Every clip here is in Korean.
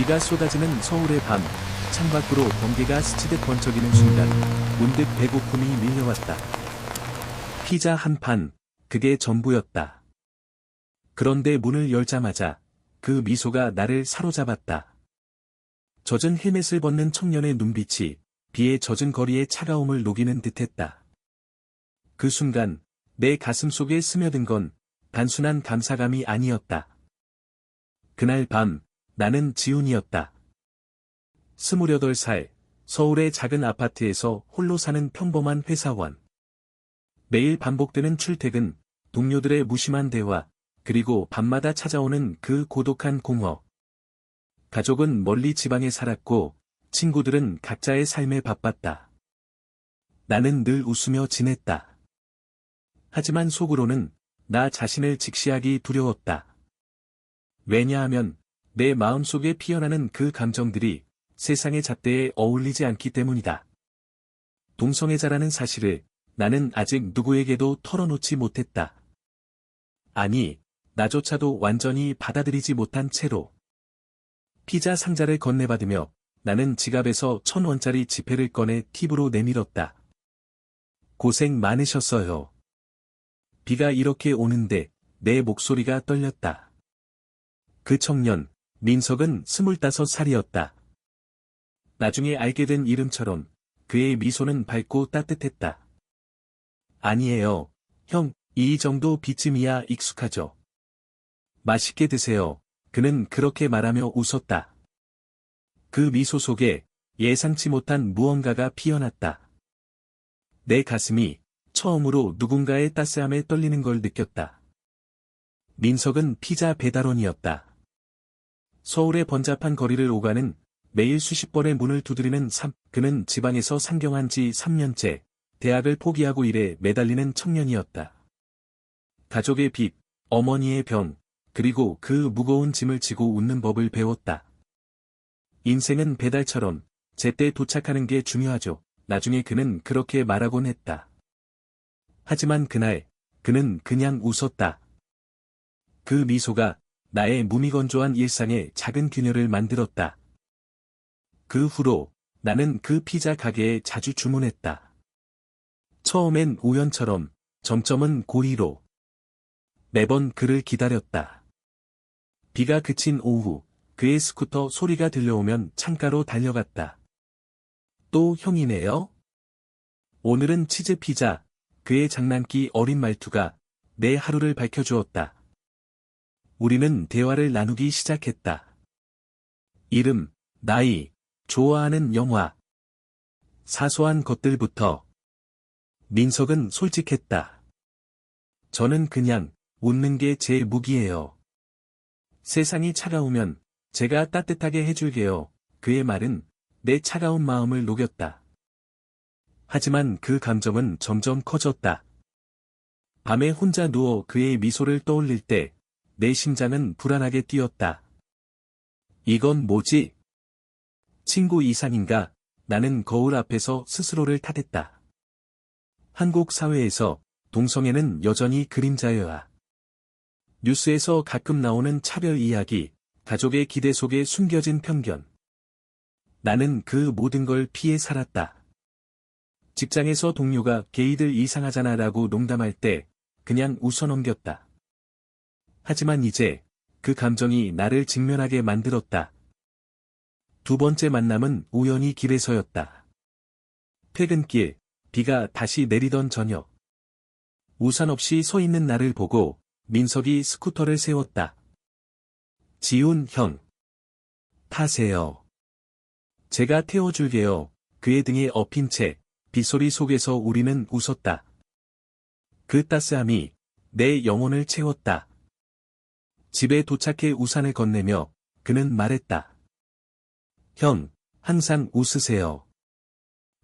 비가 쏟아지는 서울의 밤, 창밖으로 번개가 스치듯 번쩍이는 순간, 문득 배고픔이 밀려왔다. 피자 한 판, 그게 전부였다. 그런데 문을 열자마자, 그 미소가 나를 사로잡았다. 젖은 헬멧을 벗는 청년의 눈빛이, 비에 젖은 거리의 차가움을 녹이는 듯했다. 그 순간, 내 가슴 속에 스며든 건, 단순한 감사감이 아니었다. 그날 밤, 나는 지훈이었다. 스물여덟 살, 서울의 작은 아파트에서 홀로 사는 평범한 회사원. 매일 반복되는 출퇴근, 동료들의 무심한 대화, 그리고 밤마다 찾아오는 그 고독한 공허. 가족은 멀리 지방에 살았고, 친구들은 각자의 삶에 바빴다. 나는 늘 웃으며 지냈다. 하지만 속으로는 나 자신을 직시하기 두려웠다. 왜냐하면 내 마음속에 피어나는 그 감정들이 세상의 잣대에 어울리지 않기 때문이다. 동성애자라는 사실을 나는 아직 누구에게도 털어놓지 못했다. 아니, 나조차도 완전히 받아들이지 못한 채로. 피자 상자를 건네받으며 나는 지갑에서 천 원짜리 지폐를 꺼내 팁으로 내밀었다. 고생 많으셨어요. 비가 이렇게 오는데 내 목소리가 떨렸다. 그 청년, 민석은 스물다섯 살이었다. 나중에 알게 된 이름처럼 그의 미소는 밝고 따뜻했다. 아니에요, 형, 이 정도 비쯤이야 익숙하죠. 맛있게 드세요. 그는 그렇게 말하며 웃었다. 그 미소 속에 예상치 못한 무언가가 피어났다. 내 가슴이 처음으로 누군가의 따스함에 떨리는 걸 느꼈다. 민석은 피자 배달원이었다. 서울의 번잡한 거리를 오가는 매일 수십 번의 문을 두드리는 삼, 그는 지방에서 상경한 지 3년째, 대학을 포기하고 일에 매달리는 청년이었다. 가족의 빚, 어머니의 병, 그리고 그 무거운 짐을 지고 웃는 법을 배웠다. 인생은 배달처럼 제때 도착하는 게 중요하죠. 나중에 그는 그렇게 말하곤 했다. 하지만 그날, 그는 그냥 웃었다. 그 미소가 나의 무미건조한 일상에 작은 균열을 만들었다. 그 후로 나는 그 피자 가게에 자주 주문했다. 처음엔 우연처럼, 점점은 고의로. 매번 그를 기다렸다. 비가 그친 오후, 그의 스쿠터 소리가 들려오면 창가로 달려갔다. 또 형이네요? 오늘은 치즈 피자, 그의 장난기 어린 말투가 내 하루를 밝혀주었다. 우리는 대화를 나누기 시작했다. 이름, 나이, 좋아하는 영화. 사소한 것들부터. 민석은 솔직했다. 저는 그냥 웃는 게 제 무기예요. 세상이 차가우면 제가 따뜻하게 해줄게요. 그의 말은 내 차가운 마음을 녹였다. 하지만 그 감정은 점점 커졌다. 밤에 혼자 누워 그의 미소를 떠올릴 때 내 심장은 불안하게 뛰었다. 이건 뭐지? 친구 이상인가? 나는 거울 앞에서 스스로를 탓했다. 한국 사회에서 동성애는 여전히 그림자여야. 뉴스에서 가끔 나오는 차별 이야기, 가족의 기대 속에 숨겨진 편견. 나는 그 모든 걸 피해 살았다. 직장에서 동료가 게이들 이상하잖아 라고 농담할 때 그냥 웃어 넘겼다. 하지만 이제 그 감정이 나를 직면하게 만들었다. 두 번째 만남은 우연히 길에서였다. 퇴근길, 비가 다시 내리던 저녁. 우산 없이 서 있는 나를 보고 민석이 스쿠터를 세웠다. 지훈 형. 타세요. 제가 태워줄게요. 그의 등에 엎인 채 빗소리 속에서 우리는 웃었다. 그 따스함이 내 영혼을 채웠다. 집에 도착해 우산을 건네며 그는 말했다. 형, 항상 웃으세요.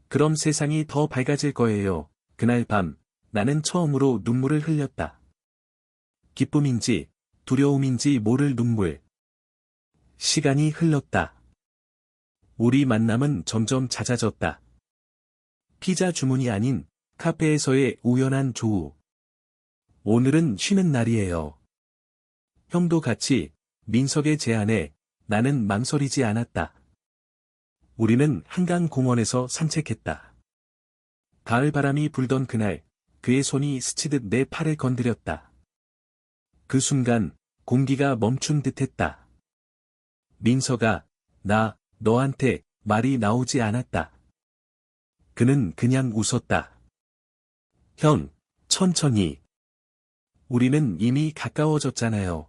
그럼 세상이 더 밝아질 거예요. 그날 밤, 나는 처음으로 눈물을 흘렸다. 기쁨인지, 두려움인지 모를 눈물. 시간이 흘렀다. 우리 만남은 점점 잦아졌다. 피자 주문이 아닌 카페에서의 우연한 조우. 오늘은 쉬는 날이에요. 형도 같이 민석의 제안에 나는 망설이지 않았다. 우리는 한강 공원에서 산책했다. 가을 바람이 불던 그날, 그의 손이 스치듯 내 팔을 건드렸다. 그 순간, 공기가 멈춘 듯 했다. 민서가, 나, 너한테, 말이 나오지 않았다. 그는 그냥 웃었다. 형, 천천히. 우리는 이미 가까워졌잖아요.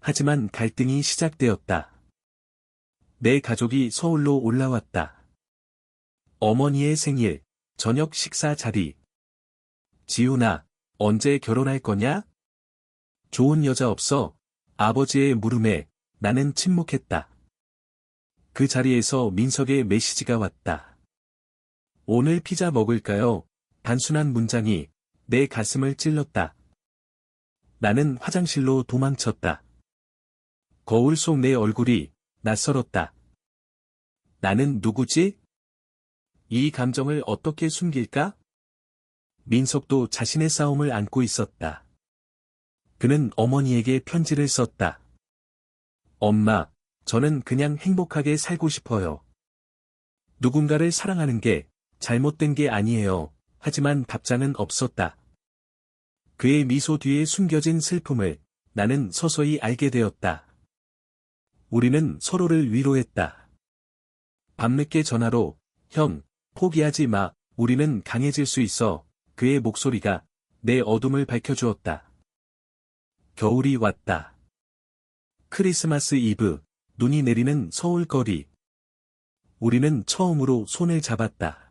하지만 갈등이 시작되었다. 내 가족이 서울로 올라왔다. 어머니의 생일, 저녁 식사 자리. 지훈아, 언제 결혼할 거냐? 좋은 여자 없어? 아버지의 물음에 나는 침묵했다. 그 자리에서 민석의 메시지가 왔다. 오늘 피자 먹을까요? 단순한 문장이 내 가슴을 찔렀다. 나는 화장실로 도망쳤다. 거울 속 내 얼굴이 낯설었다. 나는 누구지? 이 감정을 어떻게 숨길까? 민석도 자신의 싸움을 안고 있었다. 그는 어머니에게 편지를 썼다. 엄마, 저는 그냥 행복하게 살고 싶어요. 누군가를 사랑하는 게 잘못된 게 아니에요. 하지만 답장은 없었다. 그의 미소 뒤에 숨겨진 슬픔을 나는 서서히 알게 되었다. 우리는 서로를 위로했다. 밤늦게 전화로, 형, 포기하지 마, 우리는 강해질 수 있어. 그의 목소리가 내 어둠을 밝혀주었다. 겨울이 왔다. 크리스마스 이브, 눈이 내리는 서울 거리. 우리는 처음으로 손을 잡았다.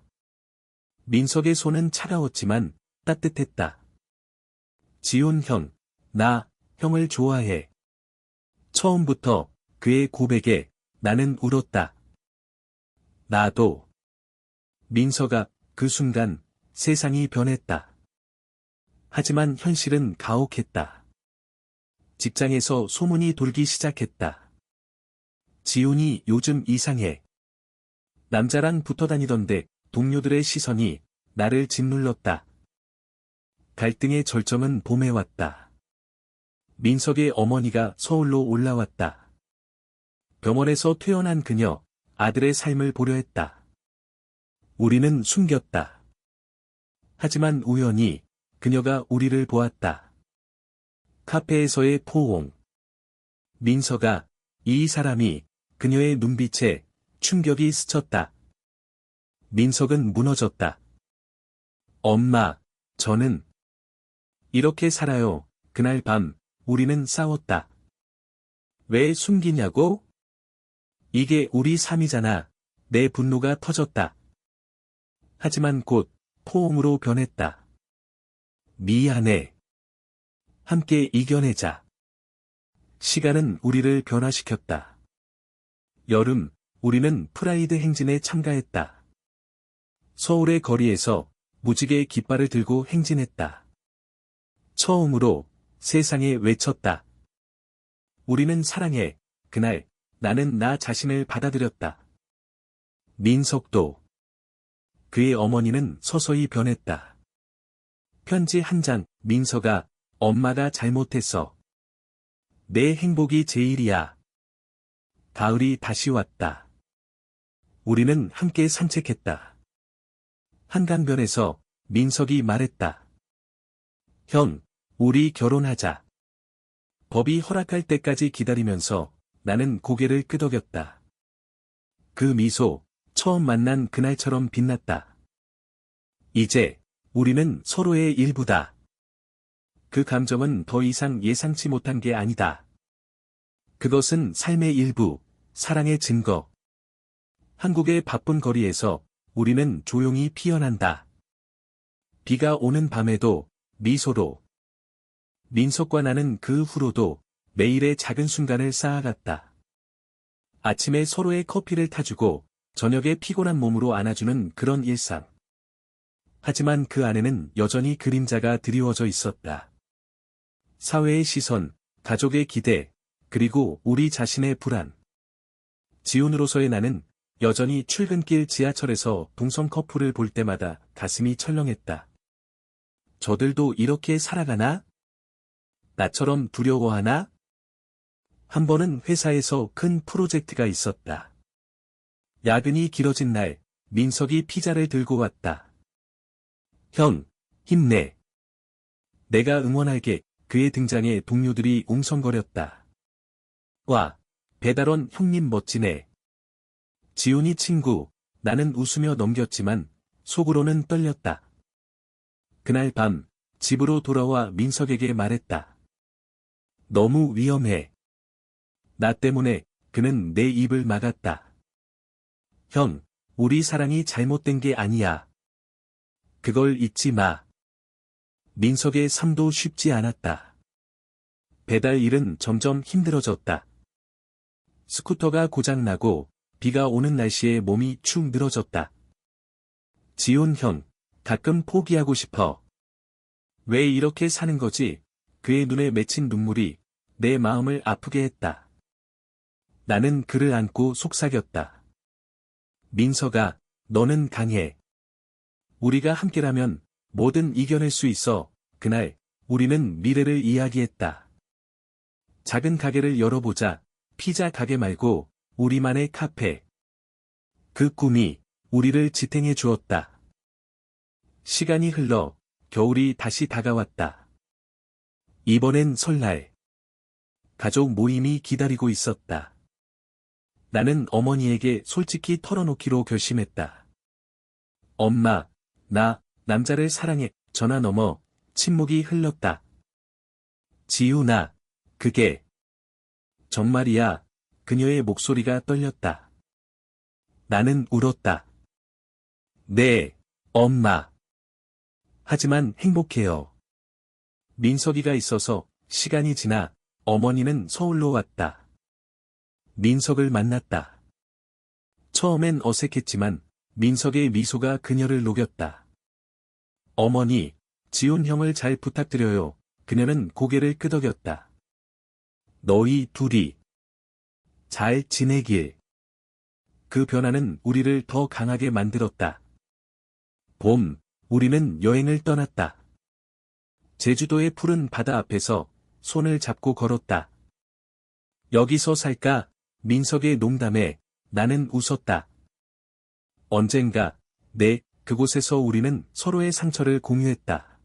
민석의 손은 차가웠지만 따뜻했다. 지훈 형, 나, 형을 좋아해. 처음부터 그의 고백에 나는 울었다. 나도. 민서가 그 순간 세상이 변했다. 하지만 현실은 가혹했다. 직장에서 소문이 돌기 시작했다. 지훈이 요즘 이상해. 남자랑 붙어 다니던데 동료들의 시선이 나를 짓눌렀다. 갈등의 절정은 봄에 왔다. 민석의 어머니가 서울로 올라왔다. 병원에서 퇴원한 그녀, 아들의 삶을 보려 했다. 우리는 숨겼다. 하지만 우연히 그녀가 우리를 보았다. 카페에서의 포옹. 민서가 이 사람이 그녀의 눈빛에 충격이 스쳤다. 민석은 무너졌다. 엄마, 저는 이렇게 살아요. 그날 밤, 우리는 싸웠다. 왜 숨기냐고? 이게 우리 삶이잖아. 내 분노가 터졌다. 하지만 곧 포옹으로 변했다. 미안해. 함께 이겨내자. 시간은 우리를 변화시켰다. 여름, 우리는 프라이드 행진에 참가했다. 서울의 거리에서 무지개 깃발을 들고 행진했다. 처음으로 세상에 외쳤다. 우리는 사랑해. 그날 나는 나 자신을 받아들였다. 민석도 그의 어머니는 서서히 변했다. 편지 한 장, 민서가 엄마가 잘못했어. 내 행복이 제일이야. 가을이 다시 왔다. 우리는 함께 산책했다. 한강변에서 민석이 말했다. 형, 우리 결혼하자. 법이 허락할 때까지 기다리면서 나는 고개를 끄덕였다. 그 미소, 처음 만난 그날처럼 빛났다. 이제, 우리는 서로의 일부다. 그 감정은 더 이상 예상치 못한 게 아니다. 그것은 삶의 일부, 사랑의 증거. 한국의 바쁜 거리에서 우리는 조용히 피어난다. 비가 오는 밤에도 미소로. 민석과 나는 그 후로도 매일의 작은 순간을 쌓아갔다. 아침에 서로의 커피를 타주고 저녁에 피곤한 몸으로 안아주는 그런 일상. 하지만 그 안에는 여전히 그림자가 드리워져 있었다. 사회의 시선, 가족의 기대, 그리고 우리 자신의 불안. 지훈으로서의 나는 여전히 출근길 지하철에서 동성 커플을 볼 때마다 가슴이 철렁했다. 저들도 이렇게 살아가나? 나처럼 두려워하나? 한 번은 회사에서 큰 프로젝트가 있었다. 야근이 길어진 날, 민석이 피자를 들고 왔다. 형, 힘내. 내가 응원할게. 그의 등장에 동료들이 웅성거렸다. 와, 배달원 형님 멋지네. 지훈이 친구, 나는 웃으며 넘겼지만, 속으로는 떨렸다. 그날 밤, 집으로 돌아와 민석에게 말했다. 너무 위험해. 나 때문에 그는 내 입을 막았다. 형, 우리 사랑이 잘못된 게 아니야. 그걸 잊지 마. 민석의 삶도 쉽지 않았다. 배달 일은 점점 힘들어졌다. 스쿠터가 고장나고 비가 오는 날씨에 몸이 축 늘어졌다. 지온 형, 가끔 포기하고 싶어. 왜 이렇게 사는 거지? 그의 눈에 맺힌 눈물이 내 마음을 아프게 했다. 나는 그를 안고 속삭였다. 민서가, 너는 강해. 우리가 함께라면 뭐든 이겨낼 수 있어. 그날, 우리는 미래를 이야기했다. 작은 가게를 열어보자. 피자 가게 말고, 우리만의 카페. 그 꿈이, 우리를 지탱해 주었다. 시간이 흘러, 겨울이 다시 다가왔다. 이번엔 설날. 가족 모임이 기다리고 있었다. 나는 어머니에게 솔직히 털어놓기로 결심했다. 엄마, 나, 남자를 사랑해, 전화 넘어, 침묵이 흘렀다. 지우나, 그게. 정말이야, 그녀의 목소리가 떨렸다. 나는 울었다. 네, 엄마. 하지만 행복해요. 민석이가 있어서 시간이 지나 어머니는 서울로 왔다. 민석을 만났다. 처음엔 어색했지만 민석의 미소가 그녀를 녹였다. 어머니, 지훈 형을 잘 부탁드려요. 그녀는 고개를 끄덕였다. 너희 둘이 잘 지내길. 그 변화는 우리를 더 강하게 만들었다. 봄, 우리는 여행을 떠났다. 제주도의 푸른 바다 앞에서 손을 잡고 걸었다. 여기서 살까? 민석의 농담에 나는 웃었다. 언젠가, 네, 그곳에서 우리는 서로의 상처를 공유했다.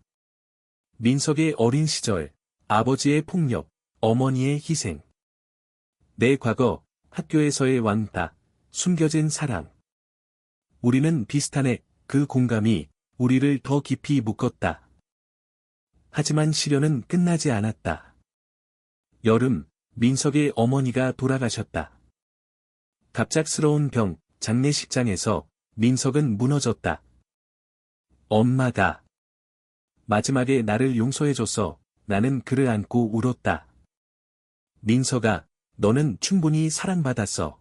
민석의 어린 시절, 아버지의 폭력, 어머니의 희생. 내 과거, 학교에서의 왕따, 숨겨진 사랑. 우리는 비슷하네, 그 공감이 우리를 더 깊이 묶었다. 하지만 시련은 끝나지 않았다. 여름, 민석의 어머니가 돌아가셨다. 갑작스러운 병, 장례식장에서 민석은 무너졌다. 엄마가 마지막에 나를 용서해줘서 나는 그를 안고 울었다. 민석아, 너는 충분히 사랑받았어.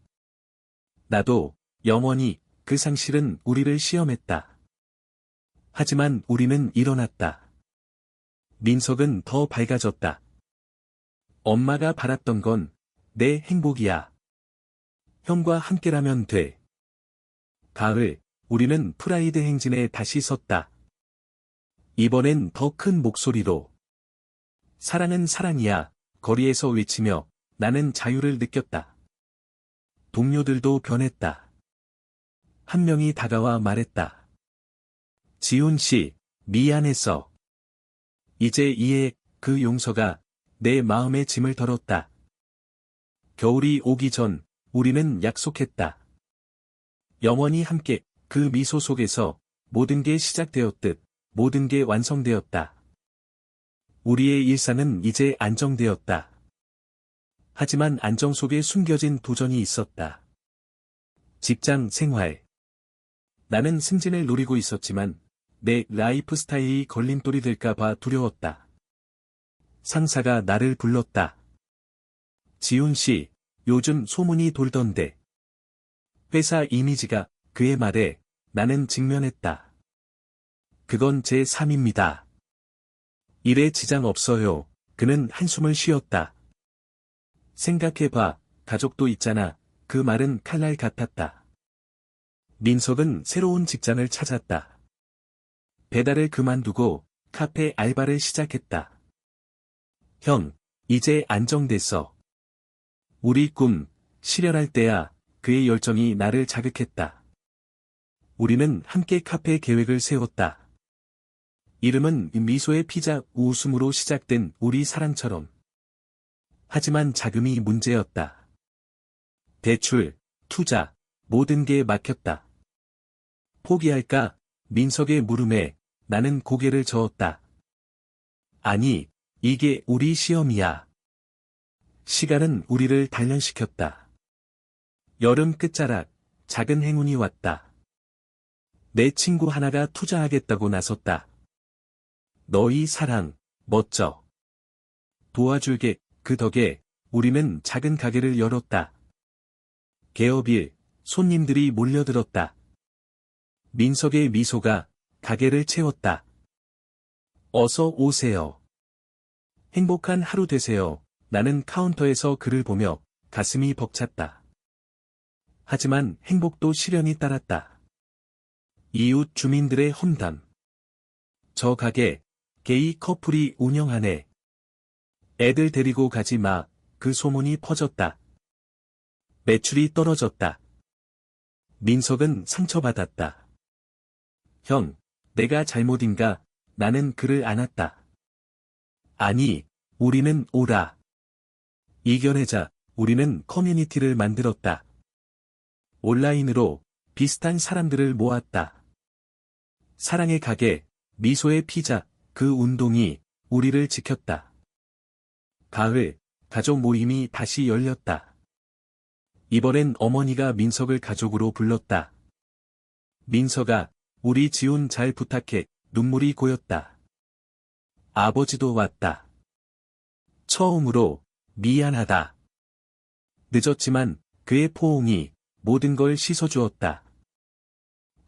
나도, 영원히, 그 상실은 우리를 시험했다. 하지만 우리는 일어났다. 민석은 더 밝아졌다. 엄마가 바랐던 건 내 행복이야. 형과 함께라면 돼. 가을, 우리는 프라이드 행진에 다시 섰다. 이번엔 더 큰 목소리로. 사랑은 사랑이야. 거리에서 외치며 나는 자유를 느꼈다. 동료들도 변했다. 한 명이 다가와 말했다. 지훈 씨, 미안했어. 이제 이해, 그 용서가 내 마음의 짐을 덜었다. 겨울이 오기 전 우리는 약속했다. 영원히 함께 그 미소 속에서 모든 게 시작되었듯 모든 게 완성되었다. 우리의 일상은 이제 안정되었다. 하지만 안정 속에 숨겨진 도전이 있었다. 직장 생활. 나는 승진을 노리고 있었지만 내 라이프 스타일이 걸림돌이 될까봐 두려웠다. 상사가 나를 불렀다. 지훈 씨, 요즘 소문이 돌던데. 회사 이미지가 그의 말에 나는 직면했다. 그건 제 3입니다. 일에 지장 없어요. 그는 한숨을 쉬었다. 생각해봐, 가족도 있잖아. 그 말은 칼날 같았다. 민석은 새로운 직장을 찾았다. 배달을 그만두고 카페 알바를 시작했다. 형, 이제 안정됐어. 우리 꿈, 실현할 때야 그의 열정이 나를 자극했다. 우리는 함께 카페 계획을 세웠다. 이름은 미소의 피자 웃음으로 시작된 우리 사랑처럼. 하지만 자금이 문제였다. 대출, 투자, 모든 게 막혔다. 포기할까? 민석의 물음에 나는 고개를 저었다. 아니, 이게 우리 시험이야. 시간은 우리를 단련시켰다. 여름 끝자락, 작은 행운이 왔다. 내 친구 하나가 투자하겠다고 나섰다. 너희 사랑, 멋져. 도와줄게, 그 덕에 우리는 작은 가게를 열었다. 개업일, 손님들이 몰려들었다. 민석의 미소가 가게를 채웠다. 어서 오세요. 행복한 하루 되세요. 나는 카운터에서 그를 보며 가슴이 벅찼다. 하지만 행복도 시련이 따랐다. 이웃 주민들의 험담. 저 가게, 게이 커플이 운영하네. 애들 데리고 가지 마, 그 소문이 퍼졌다. 매출이 떨어졌다. 민석은 상처받았다. 형, 내가 잘못인가, 나는 그를 안았다. 아니, 우리는 오라. 이겨내자, 우리는 커뮤니티를 만들었다. 온라인으로 비슷한 사람들을 모았다. 사랑의 가게, 미소의 피자, 그 운동이 우리를 지켰다. 가을, 가족 모임이 다시 열렸다. 이번엔 어머니가 민석을 가족으로 불렀다. 민석아, 우리 지훈 잘 부탁해, 눈물이 고였다. 아버지도 왔다. 처음으로, 미안하다. 늦었지만, 그의 포옹이 모든 걸 씻어주었다.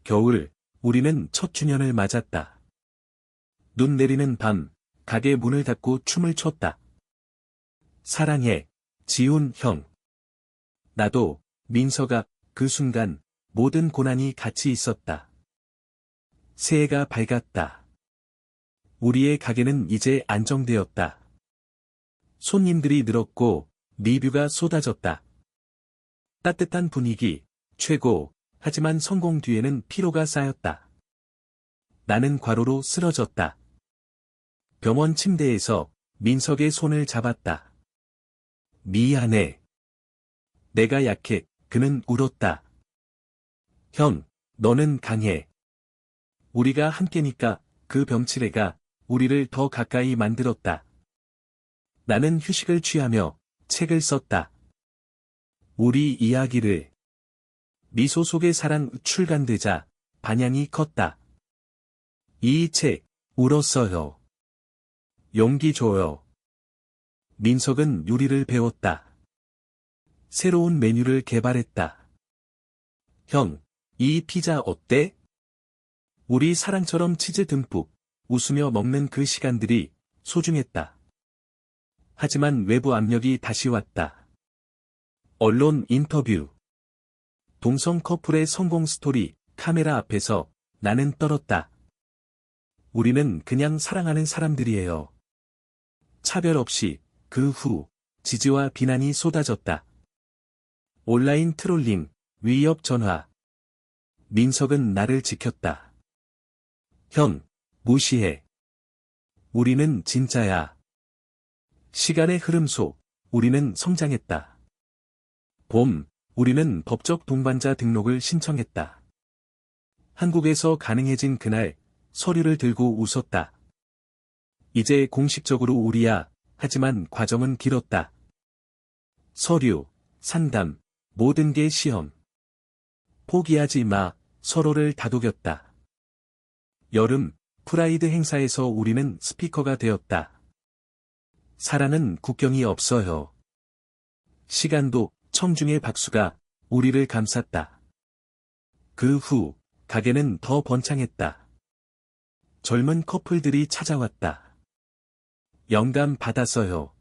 겨울, 우리는 첫 주년을 맞았다. 눈 내리는 밤, 가게 문을 닫고 춤을 췄다. 사랑해, 지훈 형. 나도, 민서가, 그 순간, 모든 고난이 같이 있었다. 새해가 밝았다. 우리의 가게는 이제 안정되었다. 손님들이 늘었고, 리뷰가 쏟아졌다. 따뜻한 분위기, 최고, 하지만 성공 뒤에는 피로가 쌓였다. 나는 과로로 쓰러졌다. 병원 침대에서 민석의 손을 잡았다. 미안해. 내가 약해, 그는 울었다. 형, 너는 강해. 우리가 함께니까 그 병치레가 우리를 더 가까이 만들었다. 나는 휴식을 취하며 책을 썼다. 우리 이야기를 미소 속의 사랑 출간되자 반향이 컸다. 이 책 울었어요. 용기 줘요. 민석은 요리를 배웠다. 새로운 메뉴를 개발했다. 형, 이 피자 어때? 우리 사랑처럼 치즈 듬뿍 웃으며 먹는 그 시간들이 소중했다. 하지만 외부 압력이 다시 왔다. 언론 인터뷰. 동성 커플의 성공 스토리, 카메라 앞에서 나는 떨었다. 우리는 그냥 사랑하는 사람들이에요. 차별 없이 그 후 지지와 비난이 쏟아졌다. 온라인 트롤링, 위협 전화. 민석은 나를 지켰다. 형, 무시해. 우리는 진짜야. 시간의 흐름 속, 우리는 성장했다. 봄, 우리는 법적 동반자 등록을 신청했다. 한국에서 가능해진 그날, 서류를 들고 웃었다. 이제 공식적으로 우리야, 하지만 과정은 길었다. 서류, 상담, 모든 게 시험. 포기하지 마, 서로를 다독였다. 여름, 프라이드 행사에서 우리는 스피커가 되었다. 사랑은 국경이 없어요. 시간도 청중의 박수가 우리를 감쌌다. 그 후, 가게는 더 번창했다. 젊은 커플들이 찾아왔다. 영감 받았어요.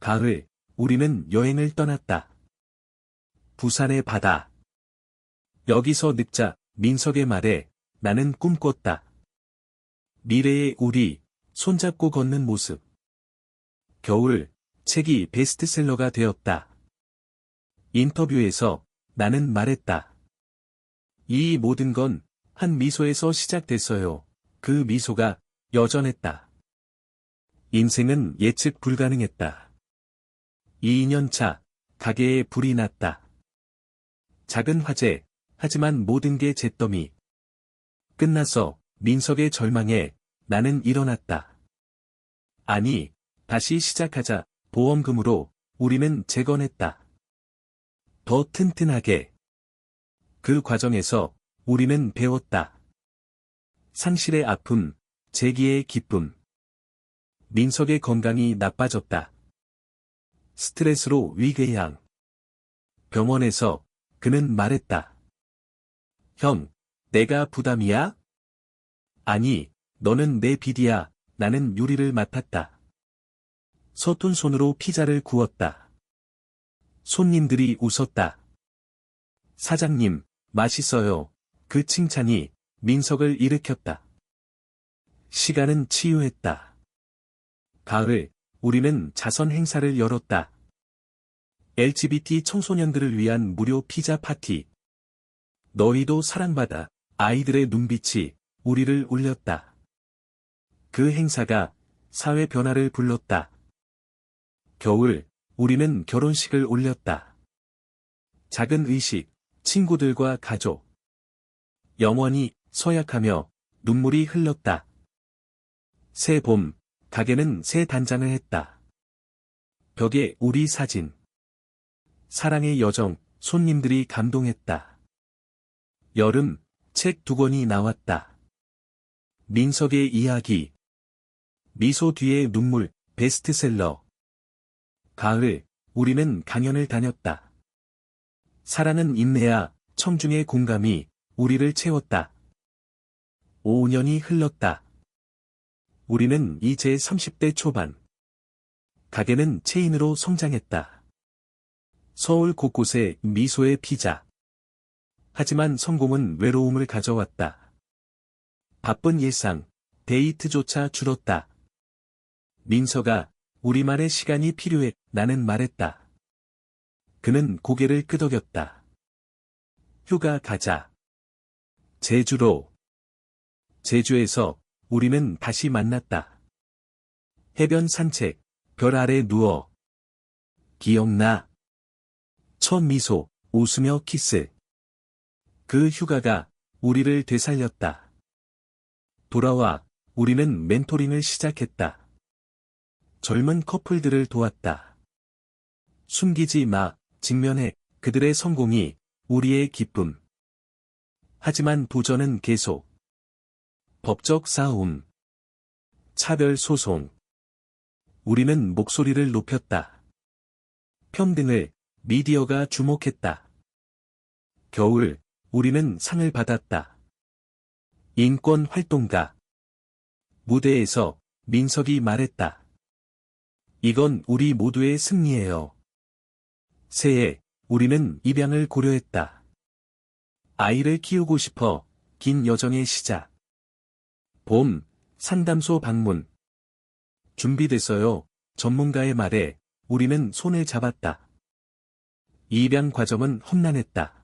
가을, 우리는 여행을 떠났다. 부산의 바다. 여기서 늙자, 민석의 말에 나는 꿈꿨다. 미래의 우리, 손잡고 걷는 모습. 겨울, 책이 베스트셀러가 되었다. 인터뷰에서 나는 말했다. 이 모든 건 한 미소에서 시작됐어요. 그 미소가 여전했다. 인생은 예측 불가능했다. 2년 차, 가게에 불이 났다. 작은 화재, 하지만 모든 게 잿더미. 끝나서 민석의 절망에 나는 일어났다. 아니, 다시 시작하자 보험금으로 우리는 재건했다. 더 튼튼하게. 그 과정에서 우리는 배웠다. 상실의 아픔, 재기의 기쁨. 민석의 건강이 나빠졌다. 스트레스로 위궤양. 병원에서 그는 말했다. 형, 내가 부담이야? 아니, 너는 내 비디야. 나는 요리를 맡았다. 서툰 손으로 피자를 구웠다. 손님들이 웃었다. 사장님, 맛있어요. 그 칭찬이 민석을 일으켰다. 시간은 치유했다. 가을, 우리는 자선 행사를 열었다. LGBT 청소년들을 위한 무료 피자 파티. 너희도 사랑받아 아이들의 눈빛이 우리를 울렸다. 그 행사가 사회 변화를 불렀다. 겨울, 우리는 결혼식을 올렸다. 작은 의식, 친구들과 가족. 영원히 서약하며 눈물이 흘렀다. 새 봄, 가게는 새 단장을 했다. 벽에 우리 사진. 사랑의 여정, 손님들이 감동했다. 여름, 책 두 권이 나왔다. 민석의 이야기. 미소 뒤의 눈물, 베스트셀러. 가을, 우리는 강연을 다녔다. 사랑은 인내야, 청중의 공감이 우리를 채웠다. 5년이 흘렀다. 우리는 이제 30대 초반. 가게는 체인으로 성장했다. 서울 곳곳에 미소의 피자. 하지만 성공은 외로움을 가져왔다. 바쁜 일상, 데이트조차 줄었다. 민서가 우리만의 시간이 필요해 나는 말했다. 그는 고개를 끄덕였다. 휴가 가자. 제주로. 제주에서 우리는 다시 만났다. 해변 산책, 별 아래 누워. 기억나. 첫 미소, 웃으며 키스. 그 휴가가 우리를 되살렸다. 돌아와 우리는 멘토링을 시작했다. 젊은 커플들을 도왔다. 숨기지 마, 직면해, 그들의 성공이 우리의 기쁨. 하지만 도전은 계속. 법적 싸움. 차별 소송. 우리는 목소리를 높였다. 평등을 미디어가 주목했다. 겨울, 우리는 상을 받았다. 인권 활동가. 무대에서 민석이 말했다. 이건 우리 모두의 승리예요. 새해, 우리는 입양을 고려했다. 아이를 키우고 싶어, 긴 여정의 시작. 봄, 상담소 방문. 준비됐어요. 전문가의 말에 우리는 손을 잡았다. 입양 과정은 험난했다.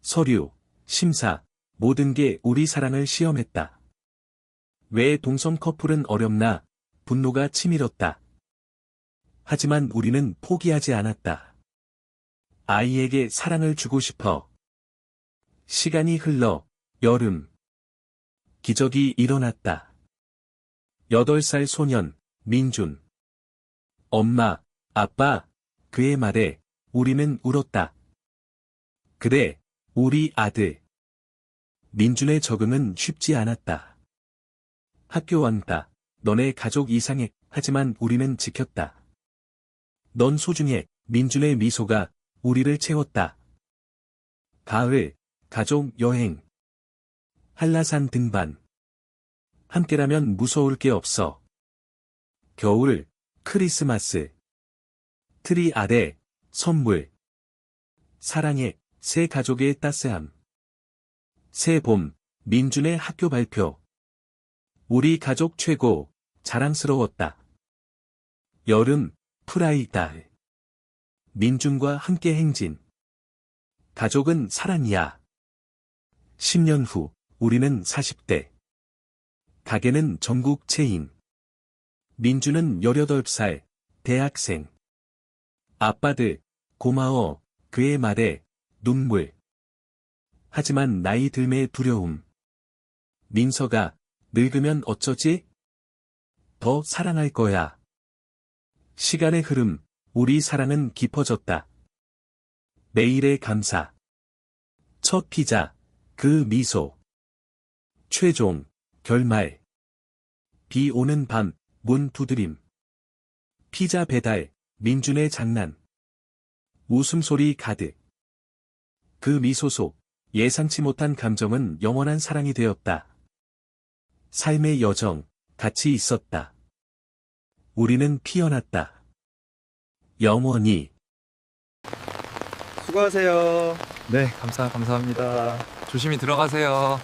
서류, 심사, 모든 게 우리 사랑을 시험했다. 왜 동성 커플은 어렵나, 분노가 치밀었다. 하지만 우리는 포기하지 않았다. 아이에게 사랑을 주고 싶어. 시간이 흘러, 여름. 기적이 일어났다. 8살 소년, 민준. 엄마, 아빠, 그의 말에 우리는 울었다. 그래, 우리 아들. 민준의 적응은 쉽지 않았다. 학교 왔다. 너네 가족 이상해. 하지만 우리는 지켰다. 넌 소중해. 민준의 미소가 우리를 채웠다. 가을, 가족 여행. 한라산 등반. 함께라면 무서울 게 없어. 겨울, 크리스마스. 트리 아래, 선물. 사랑해, 새 가족의 따스함. 새 봄, 민준의 학교 발표. 우리 가족 최고, 자랑스러웠다. 여름, 프라이달. 민준과 함께 행진. 가족은 사랑이야. 10년 후, 우리는 40대. 가게는 전국 체인. 민주는 18살, 대학생. 아빠들, 고마워, 그의 말에, 눈물. 하지만 나이 들매의 두려움. 민서가, 늙으면 어쩌지? 더 사랑할 거야. 시간의 흐름, 우리 사랑은 깊어졌다. 매일의 감사. 첫 피자, 그 미소. 최종, 결말. 비 오는 밤, 문 두드림. 피자 배달, 민준의 장난. 웃음소리 가득. 그 미소 속, 예상치 못한 감정은 영원한 사랑이 되었다. 삶의 여정, 같이 있었다. 우리는 피어났다. 영원히. 수고하세요. 네, 감사, 감사합니다. 조심히 들어가세요.